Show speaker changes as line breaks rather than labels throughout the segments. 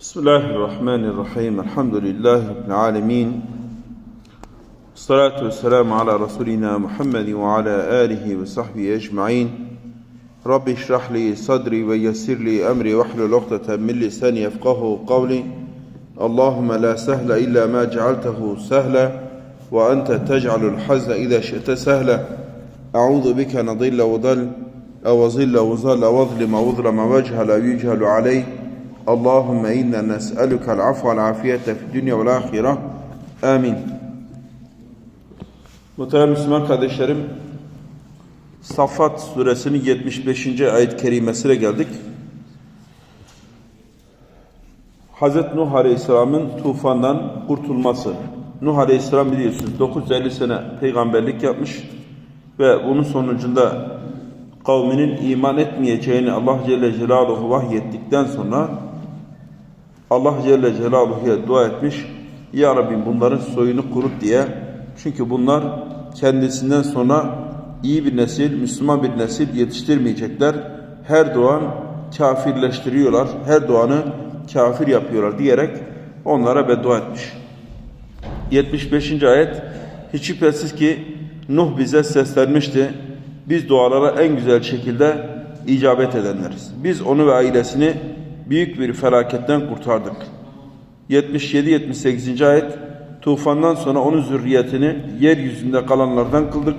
بسم الله الرحمن الرحيم الحمد لله رب العالمين الصلاة والسلام على رسولنا محمد وعلى آله وصحبه أجمعين رب اشرح لي صدري ويسر لي أمري واحلل عقدة من لساني يفقه قولي اللهم لا سهل إلا ما جعلته سهلا وأنت تجعل الحزن إذا شئت سهلا أعوذ بك نضل وضل أو ظل وظل وظلم وظلم وجهل يجهل Allahümme inna nes'elükel afvel afiyete fi dünya vel ahire. Amin. Muhterem Müslüman kardeşlerim, Saffat suresinin 75. ayet-i kerimesine geldik. Hz. Nuh Aleyhisselam'ın tufandan kurtulması. Nuh Aleyhisselam biliyorsunuz 950 sene peygamberlik yapmış ve bunun sonucunda kavminin iman etmeyeceğini Allah Celle Celaluhu vahyettikten sonra Allah Celle Celaluhu'ya dua etmiş. Ya Rabbi bunların soyunu kurut diye. Çünkü bunlar kendisinden sonra iyi bir nesil, Müslüman bir nesil yetiştirmeyecekler. Her doğan kafirleştiriyorlar. Her doğanı kafir yapıyorlar diyerek onlara beddua etmiş. 75. ayet Hiç şüphesiz ki Nuh bize seslenmişti. Biz dualara en güzel şekilde icabet edenleriz. Biz onu ve ailesini büyük bir felaketten kurtardık. 77-78. ayet Tufandan sonra onun zürriyetini yeryüzünde kalanlardan kıldık.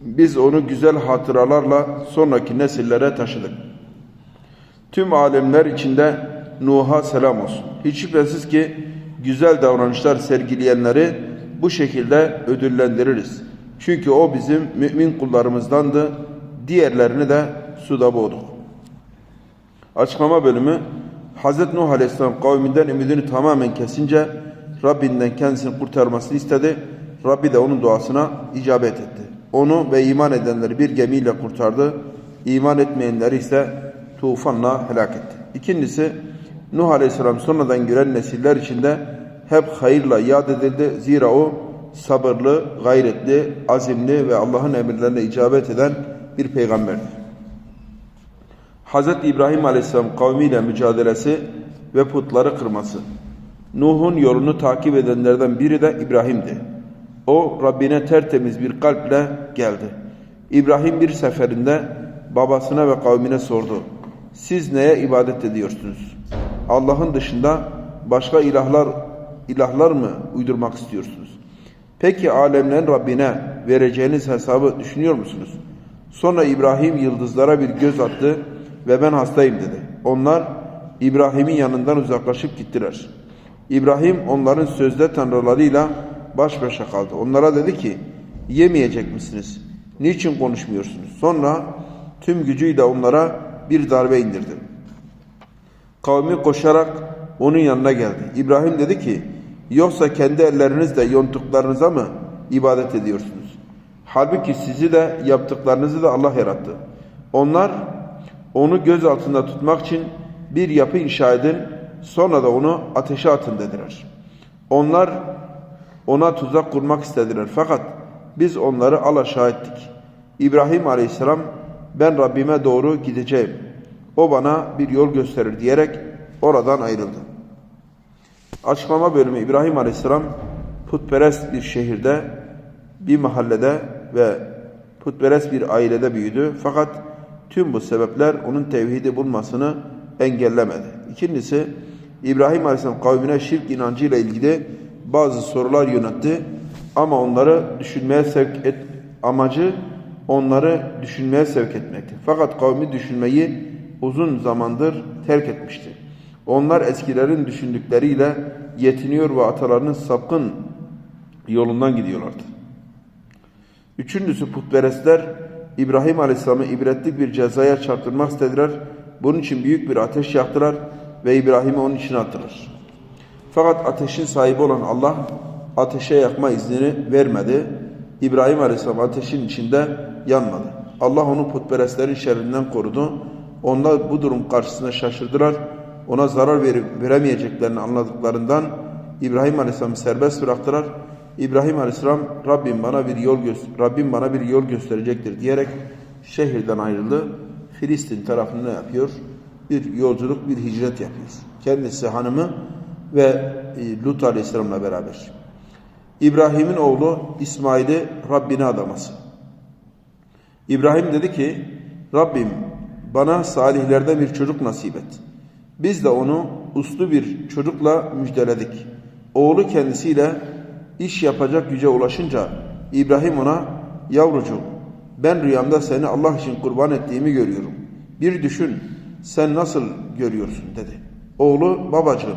Biz onu güzel hatıralarla sonraki nesillere taşıdık. Tüm alemler içinde Nuh'a selam olsun. Hiç şüphesiz ki güzel davranışlar sergileyenleri bu şekilde ödüllendiririz. Çünkü o bizim mümin kullarımızdandı. Diğerlerini de suda boğduk. Açıklama bölümü Hz. Nuh Aleyhisselam kavminden ümidini tamamen kesince Rabbinden kendisini kurtarmasını istedi. Rabbi de onun duasına icabet etti. Onu ve iman edenleri bir gemiyle kurtardı. İman etmeyenleri ise tufanla helak etti. İkincisi Nuh Aleyhisselam sonradan gören nesiller içinde hep hayırla yad edildi. Zira o sabırlı, gayretli, azimli ve Allah'ın emirlerine icabet eden bir peygamberdir. Hz. İbrahim Aleyhisselam kavmiyle mücadelesi ve putları kırması. Nuh'un yolunu takip edenlerden biri de İbrahim'di. O Rabbine tertemiz bir kalple geldi. İbrahim bir seferinde babasına ve kavmine sordu. Siz neye ibadet ediyorsunuz? Allah'ın dışında başka ilahlar ilahlar mı uydurmak istiyorsunuz? Peki alemlerin Rabbine vereceğiniz hesabı düşünüyor musunuz? Sonra İbrahim yıldızlara bir göz attı ve ben hastayım dedi. Onlar İbrahim'in yanından uzaklaşıp gittiler. İbrahim onların sözde tanrılarıyla baş başa kaldı. Onlara dedi ki yemeyecek misiniz? Niçin konuşmuyorsunuz? Sonra tüm gücüyle onlara bir darbe indirdi. Kavmi koşarak onun yanına geldi. İbrahim dedi ki yoksa kendi ellerinizle yontuklarınıza mı ibadet ediyorsunuz? Halbuki sizi de yaptıklarınızı da Allah yarattı. Onlar onu göz altında tutmak için bir yapı inşa edin, sonra da onu ateşe atın dediler. Onlar ona tuzak kurmak istediler fakat biz onları alaşağı ettik. İbrahim aleyhisselam ben Rabbime doğru gideceğim. O bana bir yol gösterir diyerek oradan ayrıldı. Açıklama bölümü İbrahim aleyhisselam putperest bir şehirde, bir mahallede ve putperest bir ailede büyüdü. Fakat tüm bu sebepler onun tevhidi bulmasını engellemedi. İkincisi İbrahim Aleyhisselam kavmine şirk inancıyla ilgili bazı sorular yöneltti ama onları düşünmeye sevk et amacı onları düşünmeye sevk etmekti. Fakat kavmi düşünmeyi uzun zamandır terk etmişti. Onlar eskilerin düşündükleriyle yetiniyor ve atalarının sapkın yolundan gidiyorlardı. Üçüncüsü putperestler İbrahim Aleyhisselam'ı ibretlik bir cezaya çarptırmak istediler. Bunun için büyük bir ateş yaktılar ve İbrahim'i onun içine attılar. Fakat ateşin sahibi olan Allah ateşe yakma iznini vermedi. İbrahim Aleyhisselam ateşin içinde yanmadı. Allah onu putperestlerin şerrinden korudu. Onlar bu durum karşısında şaşırdılar. Ona zarar verip veremeyeceklerini anladıklarından İbrahim Aleyhisselam'ı serbest bıraktılar. İbrahim Aleyhisselam Rabbim bana bir yol Rabbim bana bir yol gösterecektir diyerek şehirden ayrıldı. Filistin tarafını ne yapıyor? bir yolculuk, bir hicret yapıyoruz. Kendisi hanımı ve e, Lut Aleyhisselam'la beraber. İbrahim'in oğlu İsmail'i Rabbine adaması. İbrahim dedi ki Rabbim bana salihlerden bir çocuk nasip et. Biz de onu uslu bir çocukla müjdeledik. Oğlu kendisiyle iş yapacak güce ulaşınca İbrahim ona yavrucuğum ben rüyamda seni Allah için kurban ettiğimi görüyorum. Bir düşün sen nasıl görüyorsun dedi. Oğlu babacığım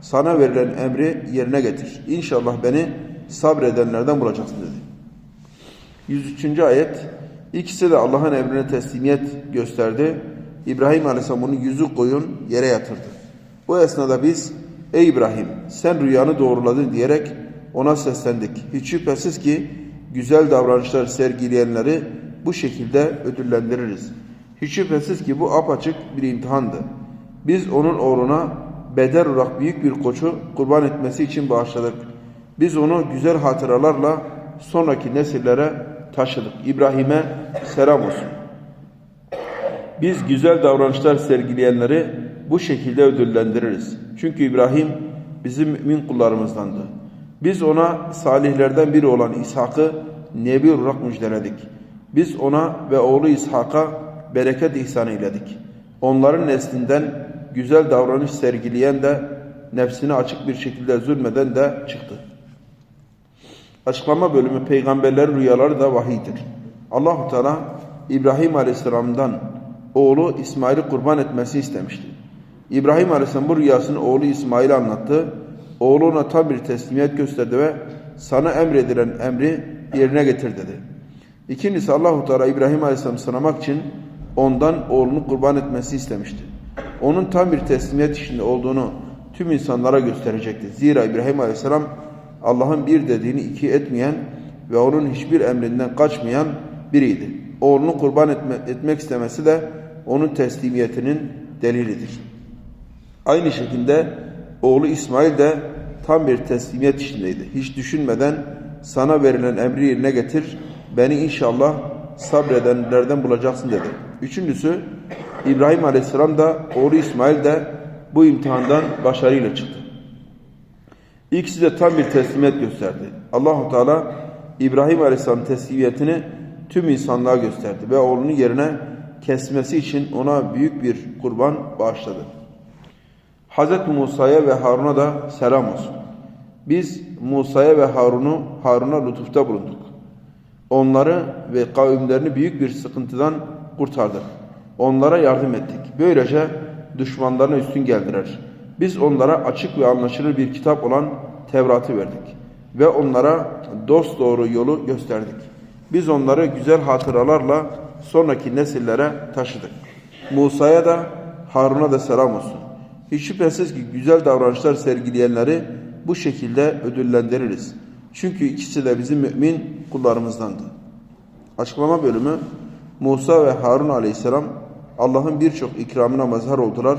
sana verilen emri yerine getir. İnşallah beni sabredenlerden bulacaksın dedi. 103. ayet İkisi de Allah'ın emrine teslimiyet gösterdi. İbrahim Aleyhisselam onu yüzü koyun yere yatırdı. Bu esnada biz ey İbrahim sen rüyanı doğruladın diyerek ona seslendik. Hiç şüphesiz ki güzel davranışlar sergileyenleri bu şekilde ödüllendiririz. Hiç şüphesiz ki bu apaçık bir imtihandı. Biz onun uğruna bedel olarak büyük bir koçu kurban etmesi için bağışladık. Biz onu güzel hatıralarla sonraki nesillere taşıdık. İbrahim'e selam olsun. Biz güzel davranışlar sergileyenleri bu şekilde ödüllendiririz. Çünkü İbrahim bizim mümin kullarımızdandı. Biz ona salihlerden biri olan İshak'ı nebi olarak müjdeledik. Biz ona ve oğlu İshak'a bereket ihsan eyledik. Onların neslinden güzel davranış sergileyen de nefsine açık bir şekilde zulmeden de çıktı. Açıklama bölümü peygamberlerin rüyaları da vahiydir. Allahu Teala İbrahim Aleyhisselam'dan oğlu İsmail'i kurban etmesi istemişti. İbrahim Aleyhisselam bu rüyasını oğlu İsmail'e anlattı. Oğlu ona tam bir teslimiyet gösterdi ve sana emredilen emri yerine getir dedi. İkincisi Allahu Teala İbrahim Aleyhisselam'ı sınamak için ondan oğlunu kurban etmesi istemişti. Onun tam bir teslimiyet içinde olduğunu tüm insanlara gösterecekti. Zira İbrahim Aleyhisselam Allah'ın bir dediğini iki etmeyen ve onun hiçbir emrinden kaçmayan biriydi. Oğlunu kurban etme, etmek istemesi de onun teslimiyetinin delilidir. Aynı şekilde oğlu İsmail de tam bir teslimiyet içindeydi. Hiç düşünmeden sana verilen emri yerine getir, beni inşallah sabredenlerden bulacaksın dedi. Üçüncüsü İbrahim Aleyhisselam da oğlu İsmail de bu imtihandan başarıyla çıktı. İkisi de tam bir teslimiyet gösterdi. Allahu Teala İbrahim Aleyhisselam teslimiyetini tüm insanlığa gösterdi ve oğlunun yerine kesmesi için ona büyük bir kurban bağışladı. Hz. Musa'ya ve Harun'a da selam olsun. Biz Musa'ya ve Harun'u Harun'a lütufta bulunduk. Onları ve kavimlerini büyük bir sıkıntıdan kurtardık. Onlara yardım ettik. Böylece düşmanlarına üstün geldiler. Biz onlara açık ve anlaşılır bir kitap olan Tevrat'ı verdik. Ve onlara dost doğru yolu gösterdik. Biz onları güzel hatıralarla sonraki nesillere taşıdık. Musa'ya da Harun'a da selam olsun. Hiç şüphesiz ki güzel davranışlar sergileyenleri bu şekilde ödüllendiririz. Çünkü ikisi de bizim mümin kullarımızdandı. Açıklama bölümü Musa ve Harun aleyhisselam Allah'ın birçok ikramına mazhar oldular.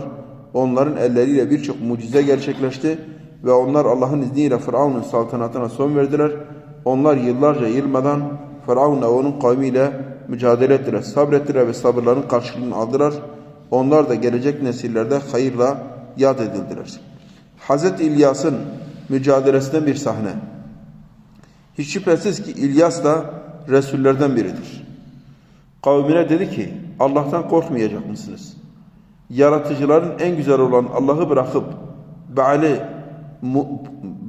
Onların elleriyle birçok mucize gerçekleşti ve onlar Allah'ın izniyle Firavun'un saltanatına son verdiler. Onlar yıllarca yılmadan Firavun ve onun kavmiyle mücadele ettiler, sabrettiler ve sabırların karşılığını aldılar. Onlar da gelecek nesillerde hayırla yad edildiler. Hz. İlyas'ın mücadelesinden bir sahne. Hiç şüphesiz ki İlyas da Resullerden biridir. Kavmine dedi ki Allah'tan korkmayacak mısınız? Yaratıcıların en güzel olan Allah'ı bırakıp Baal'i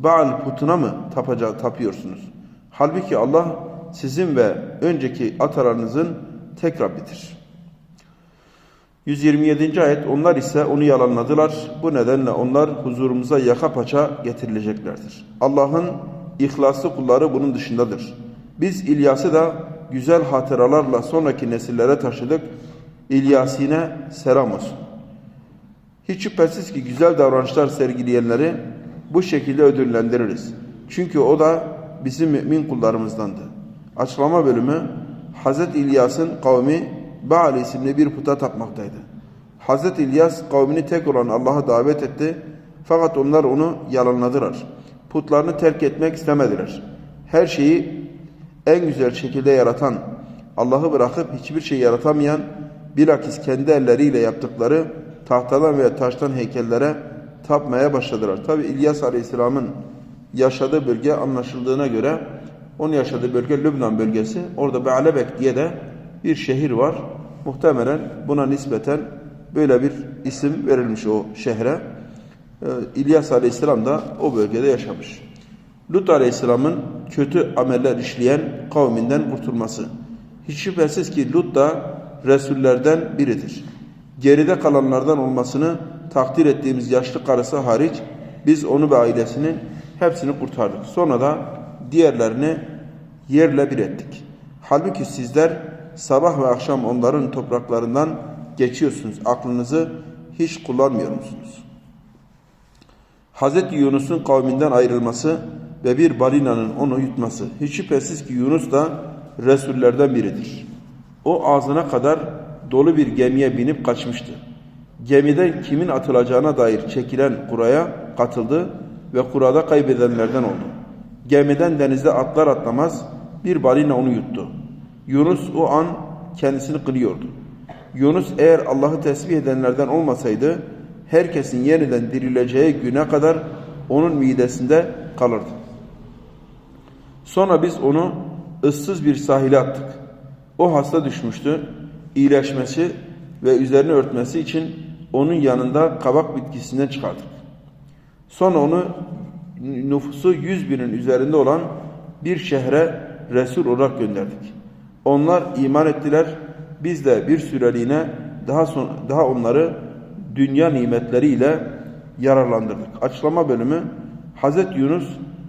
Baal putuna mı tapaca, tapıyorsunuz? Halbuki Allah sizin ve önceki atalarınızın tek Rabbidir. 127. ayet onlar ise onu yalanladılar. Bu nedenle onlar huzurumuza yaka paça getirileceklerdir. Allah'ın ihlaslı kulları bunun dışındadır. Biz İlyas'ı da güzel hatıralarla sonraki nesillere taşıdık. İlyasine selam olsun. Hiç şüphesiz ki güzel davranışlar sergileyenleri bu şekilde ödüllendiririz. Çünkü o da bizim mümin kullarımızdandı. Açıklama bölümü Hz. İlyas'ın kavmi Baal isimli bir puta tapmaktaydı. Hz. İlyas kavmini tek olan Allah'a davet etti fakat onlar onu yalanladılar. Putlarını terk etmek istemediler. Her şeyi en güzel şekilde yaratan, Allah'ı bırakıp hiçbir şey yaratamayan, bilakis kendi elleriyle yaptıkları tahtadan veya taştan heykellere tapmaya başladılar. Tabi İlyas Aleyhisselam'ın yaşadığı bölge anlaşıldığına göre onun yaşadığı bölge Lübnan bölgesi. Orada Be'alebek diye de bir şehir var. Muhtemelen buna nispeten böyle bir isim verilmiş o şehre. Ee, İlyas Aleyhisselam da o bölgede yaşamış. Lut Aleyhisselam'ın kötü ameller işleyen kavminden kurtulması. Hiç şüphesiz ki Lut da Resullerden biridir. Geride kalanlardan olmasını takdir ettiğimiz yaşlı karısı hariç biz onu ve ailesinin hepsini kurtardık. Sonra da diğerlerini yerle bir ettik. Halbuki sizler sabah ve akşam onların topraklarından geçiyorsunuz. Aklınızı hiç kullanmıyor musunuz? Hazreti Yunus'un kavminden ayrılması ve bir balinanın onu yutması. Hiç şüphesiz ki Yunus da Resullerden biridir. O ağzına kadar dolu bir gemiye binip kaçmıştı. Gemiden kimin atılacağına dair çekilen kuraya katıldı ve kurada kaybedenlerden oldu. Gemiden denizde atlar atlamaz bir balina onu yuttu. Yunus o an kendisini kılıyordu. Yunus eğer Allah'ı tesbih edenlerden olmasaydı herkesin yeniden dirileceği güne kadar onun midesinde kalırdı. Sonra biz onu ıssız bir sahile attık. O hasta düşmüştü. İyileşmesi ve üzerini örtmesi için onun yanında kabak bitkisinden çıkardık. Sonra onu nüfusu yüz binin üzerinde olan bir şehre Resul olarak gönderdik. Onlar iman ettiler. Biz de bir süreliğine daha son, daha onları dünya nimetleriyle yararlandırdık. Açıklama bölümü Hazreti Yunus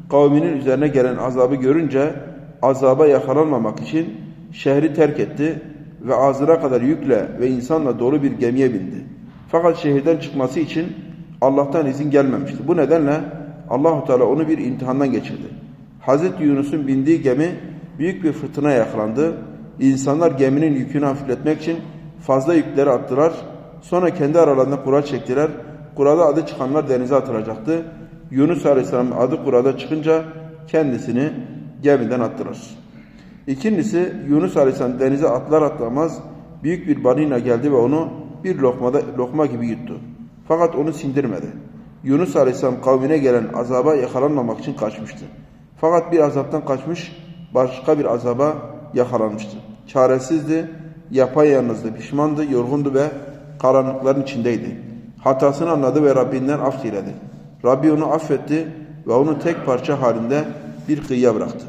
kavminin üzerine gelen azabı görünce azaba yakalanmamak için şehri terk etti ve ağzına kadar yükle ve insanla dolu bir gemiye bindi. Fakat şehirden çıkması için Allah'tan izin gelmemişti. Bu nedenle Allahu Teala onu bir imtihandan geçirdi. Hazreti Yunus'un bindiği gemi büyük bir fırtına yakalandı. İnsanlar geminin yükünü hafifletmek için fazla yükleri attılar. Sonra kendi aralarında kura çektiler. Kurada adı çıkanlar denize atılacaktı. Yunus Aleyhisselam adı kurada çıkınca kendisini gemiden attılar. İkincisi Yunus Aleyhisselam denize atlar atlamaz büyük bir balina geldi ve onu bir lokmada lokma gibi yuttu. Fakat onu sindirmedi. Yunus Aleyhisselam kavmine gelen azaba yakalanmamak için kaçmıştı. Fakat bir azaptan kaçmış, başka bir azaba yakalanmıştı. Çaresizdi, yapayalnızdı, pişmandı, yorgundu ve karanlıkların içindeydi. Hatasını anladı ve Rabbinden af diledi. Rabbi onu affetti ve onu tek parça halinde bir kıyıya bıraktı.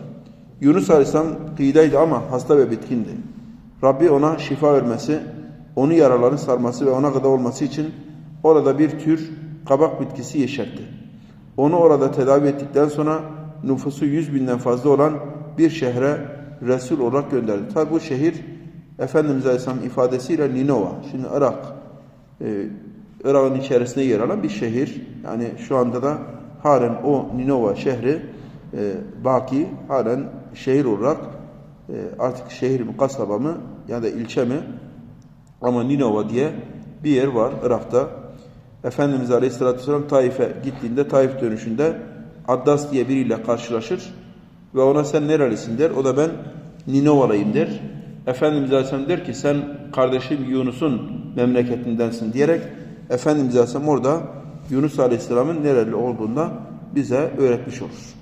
Yunus Aleyhisselam kıyıdaydı ama hasta ve bitkindi. Rabbi ona şifa vermesi, onu yaraların sarması ve ona gıda olması için orada bir tür kabak bitkisi yeşertti. Onu orada tedavi ettikten sonra nüfusu yüz binden fazla olan bir şehre Resul olarak gönderdi. Tabi bu şehir Efendimiz Aleyhisselam ifadesiyle Ninova. Şimdi Irak, e, Irak'ın içerisinde yer alan bir şehir. Yani şu anda da halen o Ninova şehri e, baki halen şehir olarak e, artık şehir mi kasaba mı ya da ilçe mi ama Ninova diye bir yer var Irak'ta. Efendimiz Aleyhisselatü Vesselam Taif'e gittiğinde Taif dönüşünde Addas diye biriyle karşılaşır ve ona sen nerelisin der. O da ben Ninovalıyım der. Efendimiz Aleyhisselam der ki sen kardeşim Yunus'un memleketindensin diyerek Efendimiz Aleyhisselam orada Yunus Aleyhisselam'ın nereli olduğunda bize öğretmiş olur.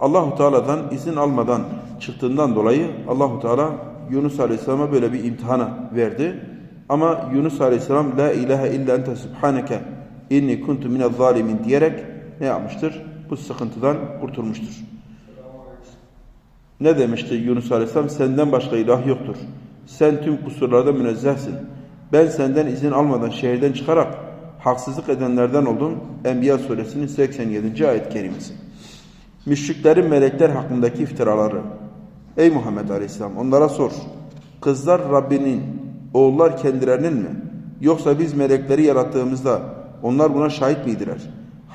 Allahu Teala'dan izin almadan çıktığından dolayı Allahu Teala Yunus Aleyhisselam'a böyle bir imtihana verdi. Ama Yunus Aleyhisselam la ilahe illa ente subhaneke inni kuntu minez zalimin diyerek ne yapmıştır? Bu sıkıntıdan kurtulmuştur. Ne demişti Yunus Aleyhisselam? Senden başka ilah yoktur. Sen tüm kusurlarda münezzehsin. Ben senden izin almadan şehirden çıkarak haksızlık edenlerden oldum. Enbiya suresinin 87. ayet kerimesi. Müşriklerin melekler hakkındaki iftiraları. Ey Muhammed Aleyhisselam onlara sor. Kızlar Rabbinin, oğullar kendilerinin mi? Yoksa biz melekleri yarattığımızda onlar buna şahit miydiler?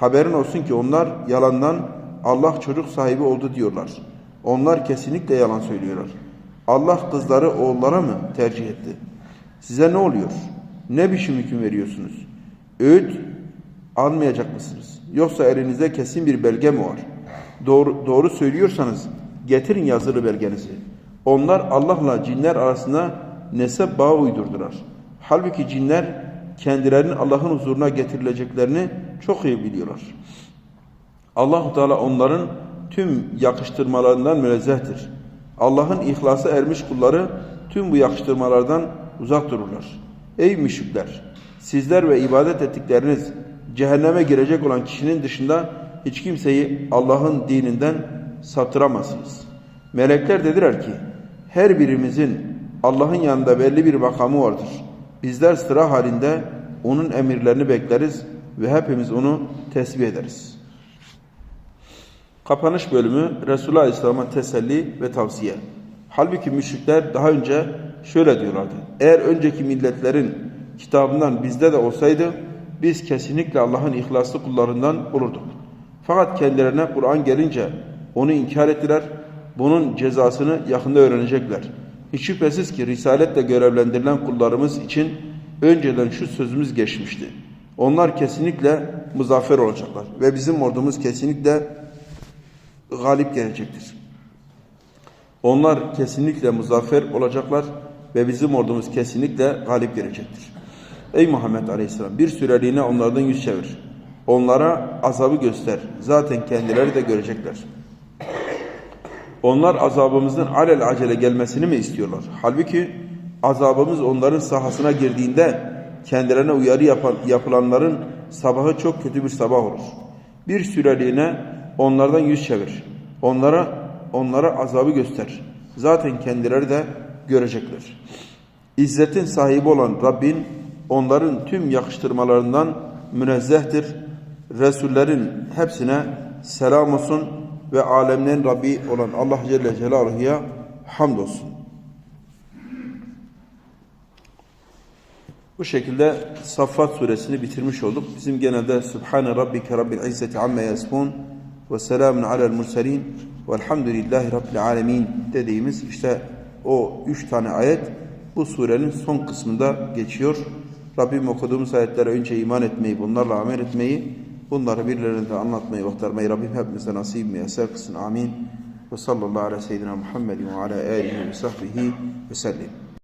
Haberin olsun ki onlar yalandan Allah çocuk sahibi oldu diyorlar. Onlar kesinlikle yalan söylüyorlar. Allah kızları oğullara mı tercih etti? Size ne oluyor? Ne biçim hüküm veriyorsunuz? Öğüt almayacak mısınız? Yoksa elinizde kesin bir belge mi var? Doğru, doğru söylüyorsanız getirin yazılı belgenizi. Onlar Allah'la cinler arasında nesep bağı uydurdular. Halbuki cinler kendilerinin Allah'ın huzuruna getirileceklerini çok iyi biliyorlar. Allahu Teala onların tüm yakıştırmalarından münezzehtir. Allah'ın ihlasa ermiş kulları tüm bu yakıştırmalardan uzak dururlar. Ey müşrikler! Sizler ve ibadet ettikleriniz cehenneme girecek olan kişinin dışında hiç kimseyi Allah'ın dininden saptıramazsınız. Melekler dediler ki, her birimizin Allah'ın yanında belli bir makamı vardır. Bizler sıra halinde onun emirlerini bekleriz ve hepimiz onu tesbih ederiz. Kapanış bölümü Resulullah Aleyhisselam'a teselli ve tavsiye. Halbuki müşrikler daha önce şöyle diyorlardı. Eğer önceki milletlerin kitabından bizde de olsaydı biz kesinlikle Allah'ın ihlaslı kullarından olurduk. Fakat kendilerine Kur'an gelince onu inkar ettiler. Bunun cezasını yakında öğrenecekler. Hiç şüphesiz ki risaletle görevlendirilen kullarımız için önceden şu sözümüz geçmişti. Onlar kesinlikle muzaffer olacaklar ve bizim ordumuz kesinlikle galip gelecektir. Onlar kesinlikle muzaffer olacaklar ve bizim ordumuz kesinlikle galip gelecektir. Ey Muhammed Aleyhisselam bir süreliğine onlardan yüz çevir. Onlara azabı göster. Zaten kendileri de görecekler. Onlar azabımızın alel acele gelmesini mi istiyorlar? Halbuki azabımız onların sahasına girdiğinde kendilerine uyarı yapan, yapılanların sabahı çok kötü bir sabah olur. Bir süreliğine onlardan yüz çevir. Onlara onlara azabı göster. Zaten kendileri de görecekler. İzzetin sahibi olan Rabbin onların tüm yakıştırmalarından münezzehtir. Resullerin hepsine selam olsun ve alemlerin Rabbi olan Allah Celle Celaluhu'ya hamdolsun. Bu şekilde Saffat suresini bitirmiş olduk. Bizim genelde Subhane Rabbike Rabbil İzzeti Amme Yasfun ve Selamun Alel Murselin Velhamdülillahi Rabbil Alemin dediğimiz işte o üç tane ayet bu surenin son kısmında geçiyor. Rabbim okuduğumuz ayetlere önce iman etmeyi, bunlarla amel etmeyi, bunları birilerine anlatmayı, aktarmayı Rabbim hepimize nasip müyesser kılsın. Amin. Ve sallallahu ve seyyidina Muhammedin ve ala alihi ve sahbihi ve sellem.